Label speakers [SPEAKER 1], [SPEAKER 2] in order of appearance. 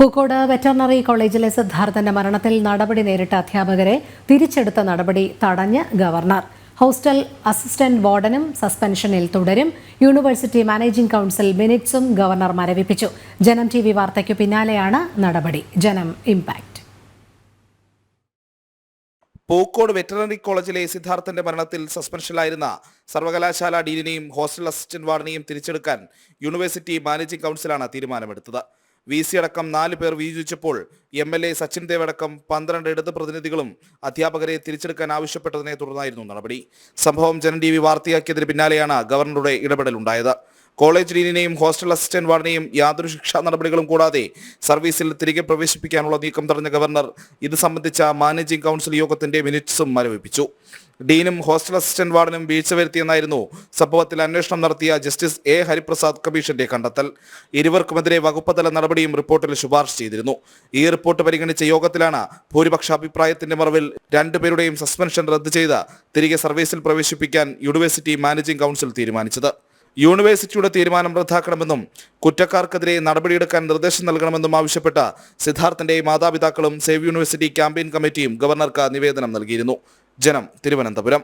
[SPEAKER 1] Pookode veterinary കോളേജിലെ സിദ്ധാർത്ഥന്റെ മരണത്തിൽ നടപടി നേരിട്ട അധ്യാപകരെ തിരിച്ചെടുത്ത നടപടി തടഞ്ഞ് ഗവർണർ. ഹോസ്റ്റൽ അസിസ്റ്റന്റ് വാർഡനും സസ്പെൻഷനിൽ തുടരും. യൂണിവേഴ്സിറ്റി മാനേജിംഗ് കൗൺസിൽ മിനിറ്റ്സും ഗവർണർ മരവിപ്പിച്ചു. ജനം ടി വി വാർത്തയ്ക്കു പിന്നാലെയാണ് നടപടി. ജനം ഇംപാക്ട്
[SPEAKER 2] പൂക്കോട് വെറ്ററിനറി കോളേജിലെ സിദ്ധാർത്ഥന്റെ മരണത്തിൽ സസ്പെൻഷനിലായിരുന്ന സർവകലാശാല ഡീനിനെയും ഹോസ്റ്റൽ അസിസ്റ്റന്റ് വാർഡിനെയും തിരിച്ചെടുക്കാൻ യൂണിവേഴ്സിറ്റി മാനേജിംഗ് കൗൺസിലാണ് തീരുമാനമെടുത്തത്. വി സി അടക്കം നാല് പേർ വിയോജിച്ചപ്പോൾ M L A Sachin Dev അടക്കം പന്ത്രണ്ട് ഇടത് പ്രതിനിധികളും അധ്യാപകരെ തിരിച്ചെടുക്കാൻ ആവശ്യപ്പെട്ടതിനെ തുടർന്നായിരുന്നു നടപടി. സംഭവം ജനം ടി വി വാർത്തയാക്കിയതിന് പിന്നാലെയാണ് ഗവർണറുടെ ഇടപെടലുണ്ടായത്. കോളേജ് ഡീനിനെയും ഹോസ്റ്റൽ അസിസ്റ്റന്റ് വാർഡിനെയും യാതൊരു ശിക്ഷാ നടപടികളും കൂടാതെ സർവീസിൽ തിരികെ പ്രവേശിപ്പിക്കാനുള്ള നീക്കം തടഞ്ഞ ഗവർണർ ഇത് സംബന്ധിച്ച മാനേജിംഗ് കൗൺസിൽ യോഗത്തിന്റെ മിനിറ്റ്സും മരവിപ്പിച്ചു. ഡീനും ഹോസ്റ്റൽ അസിസ്റ്റന്റ് വാർഡിനും വീഴ്ച വരുത്തിയെന്നായിരുന്നു സംഭവത്തിൽ അന്വേഷണം നടത്തിയ ജസ്റ്റിസ് എ ഹരിപ്രസാദ് കമ്മീഷന്റെ കണ്ടെത്തൽ. ഇരുവർക്കുമെതിരെ വകുപ്പുതല നടപടിയും റിപ്പോർട്ടിൽ ശുപാർശ ചെയ്തിരുന്നു. ഈ റിപ്പോർട്ട് പരിഗണിച്ച യോഗത്തിലാണ് ഭൂരിപക്ഷ അഭിപ്രായത്തിന്റെ മറവിൽ രണ്ടുപേരുടെയും സസ്പെൻഷൻ റദ്ദ് ചെയ്ത് തിരികെ സർവീസിൽ പ്രവേശിപ്പിക്കാൻ യൂണിവേഴ്സിറ്റി മാനേജിംഗ് കൗൺസിൽ തീരുമാനിച്ചത്. യൂണിവേഴ്സിറ്റിയുടെ തീരുമാനം റദ്ദാക്കണമെന്നും കുറ്റക്കാർക്കെതിരെ നടപടിയെടുക്കാൻ നിർദ്ദേശം നൽകണമെന്നും ആവശ്യപ്പെട്ട സിദ്ധാർത്ഥന്റെ മാതാപിതാക്കളും സേവ് യൂണിവേഴ്സിറ്റി ക്യാമ്പയിൻ കമ്മിറ്റിയും ഗവർണർക്ക് നിവേദനം നൽകിയിരുന്നു. ജനം തിരുവനന്തപുരം.